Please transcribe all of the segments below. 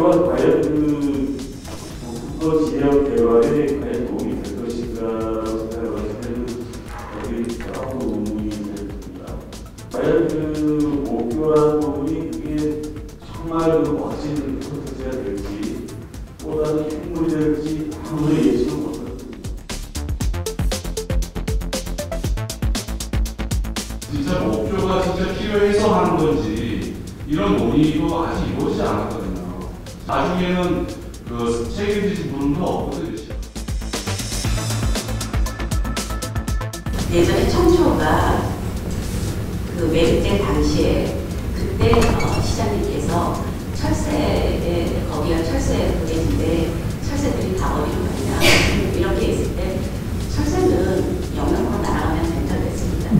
과연 그 북서 지역 개발에 과연 도움이 될 것인가 생각했을 때는 여기 조금 의문이 됩니다. 과연 그 목표라는 부분이 그게 정말 그 멋진 콘텐츠가 될지 보다는 행물이 될지 아무도 못합니다. 진짜 목표가 진짜 필요해서 하는 건지 이런 논의도 아직 이루어지지 않았거든요. 나중에는 그 책임지신 분도 없거든요. 예전에 청초가 그 매립된 당시에 그때 어, 시장님께서 철새에 거기가 철새 부대인데 철새들이 다 어디로 가냐 이렇게 있을 때 철새는 영남으로 날아가면 된다고 했습니다.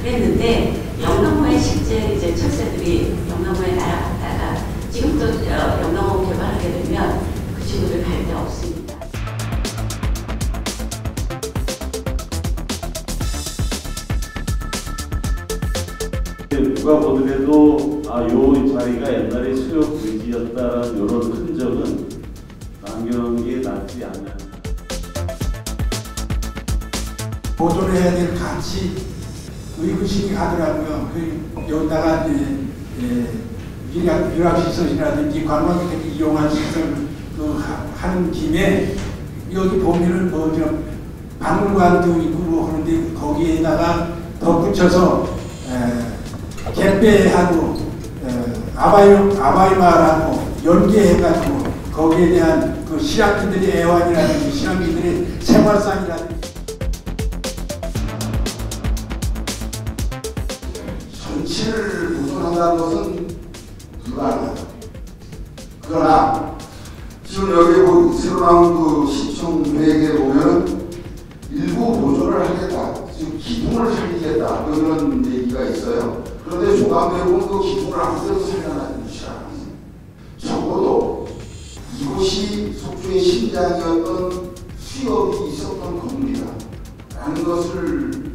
그랬는데 영남호에 실제 이제 철새들이 영남호에 날아갔다가 지금도 어, 영남호 개발하게 되면 그 친구들 갈데 없습니다. 누가 보더라도 아 요 자리가 옛날에 수욕 의지였다라는 이런 흔적은 남경에 낫지 않아요. 보존을 해야 될 가치 의구심이 가더라고요. 그 여기다가 이제 예, 유학, 유학시설이라든지 관광객들이 이용할 시설 그 하- 하는 김에 여기 보면은 뭐저 박물관도 있고 뭐 하는데 거기에다가 덧붙여서 에, 갯배하고 에, 아바이 아바이마라고 연계해가지고 거기에 대한 그 실학기들의 애환이라든지 실학기들의 생활상이라든지 전체를 보존한다는 것은 불가능하다. 그러나 지금 여기 뭐 새로 나온 그 시청 계획에 보면 일부 보존을 하겠다. 지금 기둥을 살리겠다. 그런 얘기가 있어요. 그런데 조감대국은 그 기둥을 아무데도 살려놔주지 않았습니다. 적어도 이곳이 속초의 심장이었던 수협이 있었던 건물이다. 라는 것을